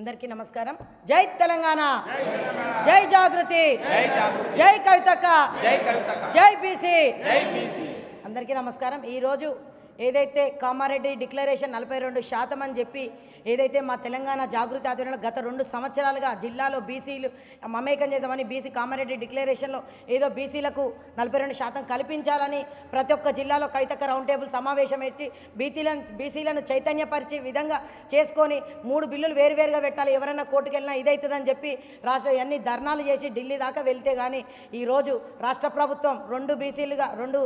అందరికీ నమస్కారం. జై తెలంగాణ. జై జాగృతి. జై కవితక్క. జై బీసీ. అందరికీ నమస్కారం. ఈరోజు ఏదైతే కామారెడ్డి డిక్లరేషన్ నలభై రెండు శాతం అని చెప్పి ఏదైతే మా తెలంగాణ జాగృతి ఆధ్వర్యంలో గత రెండు సంవత్సరాలుగా జిల్లాలో బీసీలు మమేకం చేద్దామని బీసీ కామారెడ్డి డిక్లరేషన్లో ఏదో బీసీలకు నలభై రెండు శాతం కల్పించాలని ప్రతి ఒక్క జిల్లాలో కైతక రౌండ్ టేబుల్ సమావేశం పెట్టి బీసీలను బీసీలను చైతన్యపరిచే విధంగా చేసుకొని మూడు బిల్లులు వేరువేరుగా పెట్టాలి. ఎవరైనా కోర్టుకు వెళ్ళినా ఇదవుతుందని చెప్పి రాష్ట్ర అన్ని ధర్నాలు చేసి ఢిల్లీ దాకా వెళ్తే కానీ ఈరోజు రాష్ట్ర ప్రభుత్వం రెండు బీసీలుగా రెండు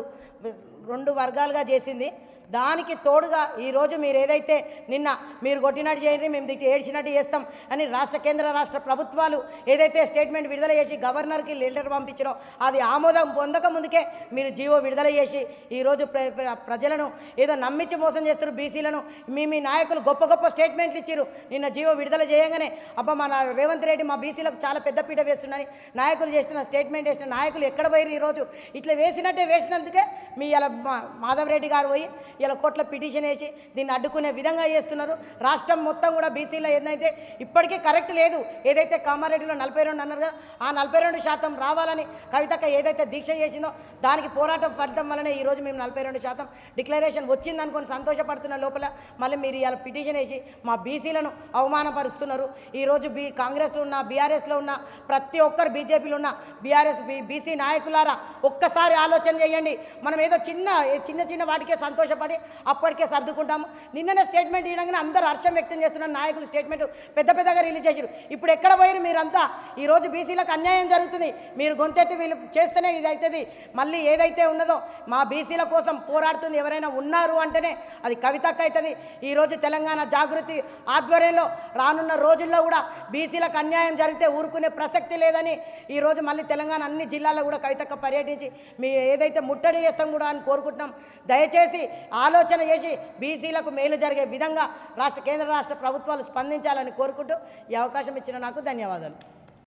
రెండు వర్గాలుగా చేసింది. దానికి తోడుగా ఈరోజు మీరు ఏదైతే నిన్న మీరు కొట్టినట్టు చేయండి మేము తిట్టి ఏడ్చినట్టు చేస్తాం అని రాష్ట్ర కేంద్ర రాష్ట్ర ప్రభుత్వాలు ఏదైతే స్టేట్మెంట్ విడుదల చేసి గవర్నర్కి లెటర్ పంపించారో అది ఆమోదం పొందక ముందుకే మీరు జీవో విడుదల చేసి ఈరోజు ప్ర ప్ర- ప్రజలను ఏదో నమ్మించి మోసం చేస్తారు బీసీలను మీ మీ నాయకులు గొప్ప గొప్ప స్టేట్మెంట్లు ఇచ్చారు నిన్న జీవో విడుదల చేయగానే అబ్బా మా రేవంత్ రెడ్డి మా బీసీలకు చాలా పెద్ద పీట వేస్తున్నారని నాయకులు చేస్తున్న స్టేట్మెంట్ వేసిన నాయకులు ఎక్కడ పోయారు ఈరోజు ఇట్లా వేసినట్టే వేసినందుకే మీ ఇలా మాధవరెడ్డి గారు పోయి ఇలా కోట్ల పిటిషన్ వేసి దీన్ని అడ్డుకునే విధంగా చేస్తున్నారు. రాష్ట్రం మొత్తం కూడా బీసీలో ఏంటంటే ఇప్పటికీ కరెక్ట్ లేదు. ఏదైతే కామారెడ్డిలో నలభై రెండు అన్నారు కదా ఆ నలభై రెండు శాతం రావాలని కవితక్క ఏదైతే దీక్ష చేసిందో దానికి పోరాటం ఫలితం వల్లనే ఈరోజు మేము నలభై రెండు శాతం డిక్లరేషన్ వచ్చిందనుకొని సంతోషపడుతున్న లోపల మళ్ళీ మీరు ఇలా పిటిషన్ వేసి మా బీసీలను అవమానపరుస్తున్నారు. ఈరోజు బీ కాంగ్రెస్లో ఉన్న బీఆర్ఎస్లో ఉన్న ప్రతి ఒక్కరు బీజేపీలో ఉన్న బీఆర్ఎస్ బీ బీసీ నాయకులారా ఒక్కసారి ఆలోచన చేయండి. మనం ఏదో చిన్న చిన్న చిన్న వాటికే సంతోషపడి అప్పటికే సర్దుకుంటాము. నిన్ననే స్టేట్మెంట్ ఇవ్వగానే అందరూ హర్షం వ్యక్తం చేస్తున్న నాయకులు స్టేట్మెంట్ పెద్ద పెద్దగా రిలీజ్ చేశారు ఇప్పుడు ఎక్కడ పోయారు మీరంతా? ఈరోజు బీసీలకు అన్యాయం జరుగుతుంది. మీరు గొంతెత్తి వీళ్ళు చేస్తేనే ఇది అవుతుంది మళ్ళీ ఏదైతే ఉన్నదో మా బీసీల కోసం పోరాడుతుంది ఎవరైనా ఉన్నారు అంటేనే అది కవితకు అవుతుంది ఈరోజు తెలంగాణ జాగృతి ఆధ్వర్యంలో రానున్న రోజుల్లో కూడా బీసీలకు అన్యాయం జరిగితే ఊరుకునే ప్రసక్తి లేదని ఈరోజు మళ్ళీ తెలంగాణ అన్ని జిల్లాల్లో కూడా కవితక్క పర్యటించి మీ ఏదైతే ముట్టడి చేస్తాం కూడా అని కోరుకుంటున్నాం. దయచేసి ఆలోచన చేసి బీసీలకు మేలు జరిగే విధంగా రాష్ట్ర కేంద్ర రాష్ట్ర ప్రభుత్వాలు స్పందించాలని కోరుకుంటూ ఈ అవకాశం ఇచ్చిన నాకు ధన్యవాదాలు.